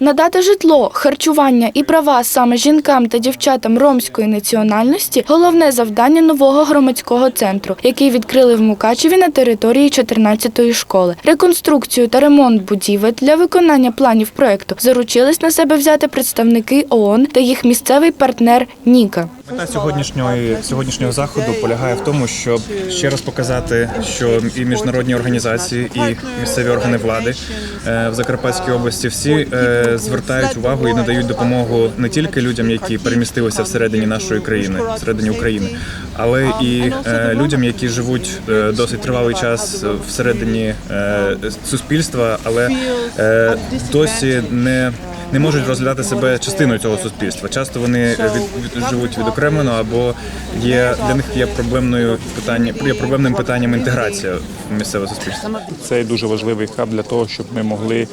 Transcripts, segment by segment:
Надати житло, харчування і права саме жінкам та дівчатам ромської національності головне завдання нового громадського центру, який відкрили в Мукачеві на території 14-ї школи. Реконструкцію та ремонт будівель для виконання планів проекту заручились на себе взяти представники ООН та їх місцевий партнер Ніка. Мета сьогоднішньої сьогоднішнього заходу полягає в тому, щоб ще раз показати, що і міжнародні організації, і місцеві органи влади е, в Закарпатській області всі е, звертають увагу і надають допомогу не тільки людям, які перемістилися всередині нашої країни, всередині України, але і е, людям, які живуть е, досить тривалий час всередині е, суспільства, але е, досі не не можуть розглядати себе частиною цього суспільства. Часто вони від, від, живуть відокремлено або є для них є проблемною питання, є проблемним питанням інтеграція в місцеве суспільство. Це дуже важливий хаб для того, щоб ми могли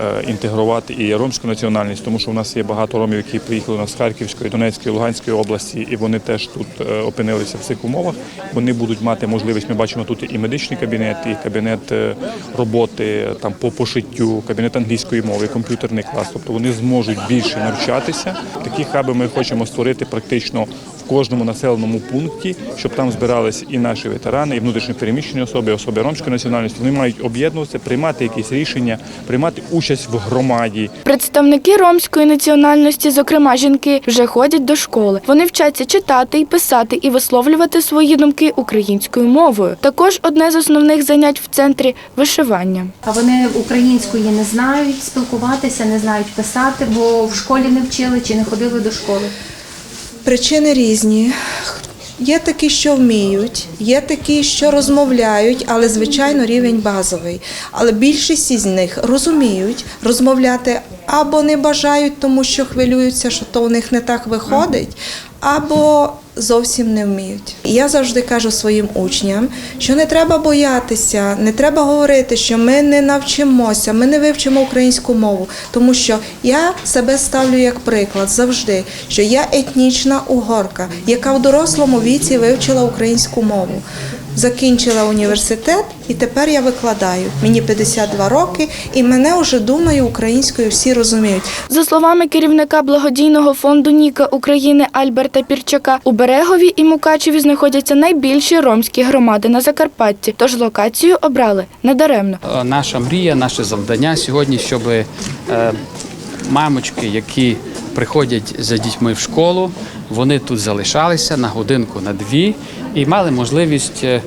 е, інтегрувати і ромську національність, тому що у нас є багато ромів, які приїхали у нас з Харківської, Донецької, Луганської області, і вони теж тут е, опинилися в цих умовах. Вони будуть мати можливість. Ми бачимо тут і медичний кабінет, і кабінет е, роботи там по пошиттю, кабінет англійської мови, комп'ютерний клас. Тобто вони зможуть більше навчатися. Такі хаби ми хочемо створити практично в кожному населеному пункті, щоб там збирались і наші ветерани, і внутрішньо переміщені особи, особи ромської національності. Вони мають об'єднуватися, приймати якісь рішення, приймати участь в громаді. Представники ромської національності, зокрема жінки, вже ходять до школи. Вони вчаться читати і писати і висловлювати свої думки українською мовою. Також одне з основних занять в центрі вишивання. А вони української не знають спілкуватися, не знають писати, бо в школі не вчили чи не ходили до школи. Причини різні. Є такі, що вміють, є такі, що розмовляють, але звичайно рівень базовий. Але більшість із них розуміють розмовляти або не бажають, тому що хвилюються, що то у них не так виходить, або зовсім не вміють. І Я завжди кажу своїм учням, що не треба боятися, не треба говорити, що ми не навчимося, ми не вивчимо українську мову, тому що я себе ставлю як приклад завжди, що я етнічна угорка, яка в дорослому віці вивчила українську мову. Закінчила університет і тепер я викладаю. Мені 52 роки, і мене вже думаю українською всі розуміють. За словами керівника благодійного фонду Ніка України Альберта Пірчака, у Берегові і Мукачеві знаходяться найбільші ромські громади на Закарпатті. Тож локацію обрали недаремно. Наша мрія, наше завдання сьогодні, щоб е, мамочки, які приходять за дітьми в школу, вони тут залишалися на годинку, на дві і мали можливість е,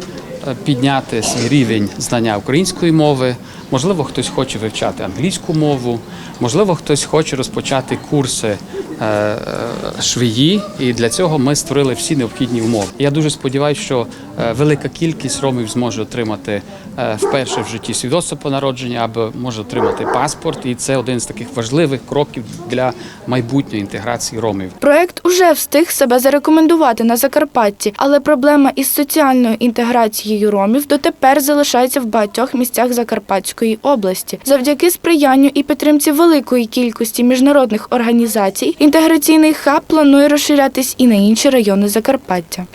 підняти свій рівень знання української мови. Можливо, хтось хоче вивчати англійську мову, можливо, хтось хоче розпочати курси е, е, і для цього ми створили всі необхідні умови. Я дуже сподіваюся, що велика кількість ромів зможе отримати вперше в житті свідоцтво по народженню або може отримати паспорт, і це один з таких важливих кроків для майбутньої інтеграції ромів. Проект уже встиг себе зарекомендувати на Закарпатті, але проблема із соціальною інтеграцією ромів дотепер залишається в багатьох місцях Закарпатської області. Завдяки сприянню і підтримці великої кількості міжнародних організацій інтеграційний хаб планує розширятись і на інші райони Закарпаття.